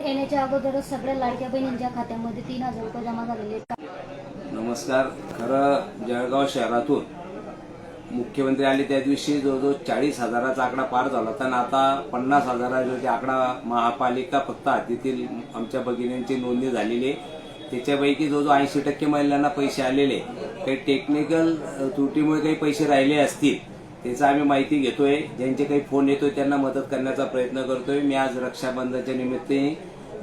येण्याच्या अगोदरच सगळ्या लाडक्या बहिणींच्या खात्यामध्ये तीन हजार रुपये जमा झालेले आहेत. नमस्कार. खरं जळगाव शहरातून मुख्यमंत्री आले त्या दिवशी जवळजवळ चाळीस हजाराचा आकडा पार झाला होता आणि आता पन्नास हजाराचा आकडा महापालिका फक्त हातीतील आमच्या भगिनींची नोंदणी झालेली आहे. त्याच्यापैकी जवळजवळ ऐंशी टक्के महिलांना पैसे आलेले काही टेक्निकल त्रुटीमुळे काही पैसे राहिले असतील त्याचा आम्ही माहिती घेतोय. ज्यांचे काही फोन येतोय त्यांना मदत करण्याचा प्रयत्न करतोय. मी आज रक्षाबंधनच्या निमित्ताने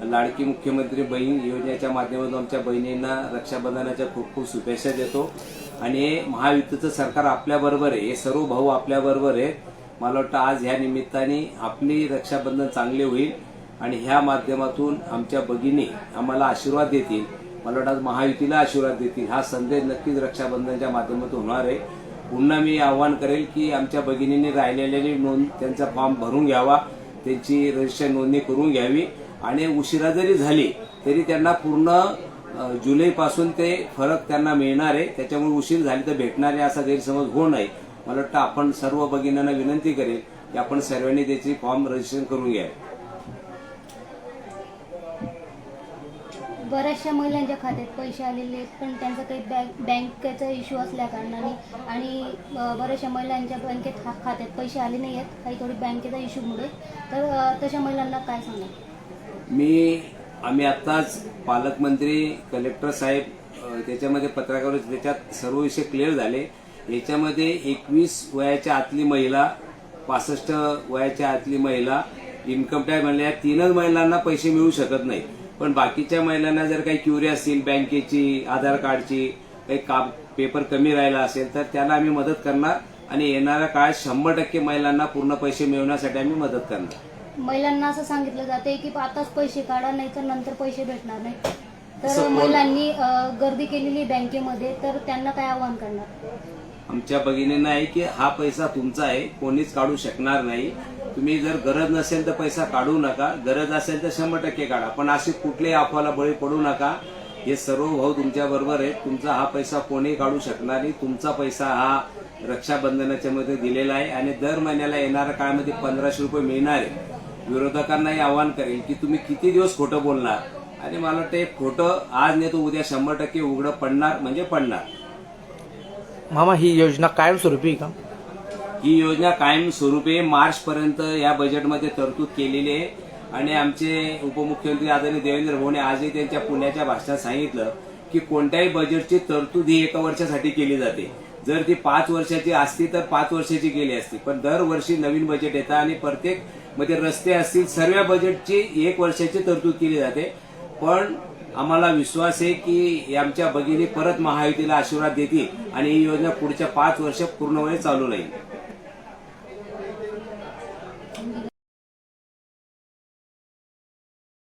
लाडकी मुख्यमंत्री बहीण योजनेच्या माध्यमातून आमच्या बहिणींना रक्षाबंधनाच्या खूप खूप शुभेच्छा देतो. आणि हे महायुतीचं सरकार आपल्याबरोबर आहे हे सर्व भाऊ आपल्याबरोबर आहेत मला वाटतं आज ह्या निमित्ताने आपली रक्षाबंधन चांगले होईल आणि ह्या माध्यमातून आमच्या भगिनी आम्हाला आशीर्वाद देतील. मला वाटतं आज महायुतीला आशीर्वाद देतील. हा संदेश नक्कीच रक्षाबंधनच्या माध्यमातून होणार आहे. पुन्हा मी आवाहन करेल की आमच्या भगिनींनी राहिलेल्याने नोंद त्यांचा फॉर्म भरून घ्यावा. त्यांची रजिस्टर नोंदणी करून घ्यावी. आणि उशिरा जरी झाली तरी त्यांना पूर्ण जुलैपासून ते फरक त्यांना मिळणार. आहे त्याच्यामुळे उशीर झाली तर भेटणार आहे असा गैरसमज होऊ नये. मला वाटतं आपण सर्व भगिनींना विनंती करेल की आपण सर्वांनी त्याची फॉर्म रजिस्ट्रेशन करून घ्या बऱ्याचशा महिलांच्या खात्यात पैसे आलेले आहेत पण त्यांचा काही बँक बँकेचा इश्यू असल्या कारणाने आणि बऱ्याचशा महिलांच्या बँकेत खात्यात पैसे आले नाही आहेत काही थोडी बँकेचा इश्यूमुळे तर तशा महिलांना काय सांगा मी आम्ही आत्ताच पालकमंत्री कलेक्टर साहेब त्याच्यामध्ये पत्रकार त्याच्यात सर्व विषय क्लिअर झाले. याच्यामध्ये एकवीस वयाच्या आतली महिला पासष्ट वयाच्या आतली महिला इन्कम टॅक्स म्हणल्या तीनच महिलांना पैसे मिळू शकत नाही. पण बाकीच्या महिलांना जर काही क्युरी असतील बँकेची आधार कार्डची काही काम पेपर कमी राहिला असेल तर त्याला आम्ही मदत करणार आणि येणाऱ्या काळात शंभर टक्के महिलांना पूर्ण पैसे मिळवण्यासाठी आम्ही मदत करणार. महिलांना असं सांगितलं जाते की आताच पैसे काढा नाही तर नंतर पैसे भेटणार नाही तर कोण- महिलांनी गर्दी केलेली बँकेमध्ये तर त्यांना काय आव्हान करणार? आमच्या भगिनींना आहे की हा पैसा तुमचा आहे कोणीच काढू शकणार नाही. तुम्ही जर गरज नसेल तर पैसा काढू नका गरज असेल तर शंभर टक्के काढा. पण अशी कुठल्याही अफवाला बळी पडू नका. हे सर्व भाऊ तुमच्या बरोबर आहेत. तुमचा हा पैसा कोणीही काढू शकणार नाही. तुमचा पैसा हा रक्षाबंधनाच्या मध्ये दिलेला आहे आणि दर महिन्याला येणाऱ्या काळामध्ये पंधराशे रुपये मिळणार आहे. विरोधकांनाही आवाहन करेल की तुम्ही किती दिवस खोटं बोलणार? आणि मला वाटतं हे खोटं आज नाही तर उद्या शंभर टक्के उघडं पडणार म्हणजे पडणार. मामा ही योजना कायमस्वरूपी का? ही योजना कायम स्वरूपी मार्च पर्यंत या बजेटमध्ये तरतूद केलेली आहे. आणि आमचे उपमुख्यमंत्री आदरणीय देवेंद्र भवने आजही त्यांच्या पुण्याच्या भाषणात सांगितलं की कोणत्याही बजेटची तरतूद ही एका वर्षासाठी केली जाते. जर ती पाच वर्षाची असती तर पाच वर्षाची गेली असती. पण दरवर्षी नवीन बजेट येतं आणि प्रत्येक म्हणजे रस्ते असतील सर्व बजेटची एक वर्षाची तरतूद केली जाते. पण आम्हाला विश्वास आहे की आमच्या भगिनी परत महायुतीला आशीर्वाद देतील आणि ही योजना पुढच्या पाच वर्ष पूर्णपणे चालू राहील.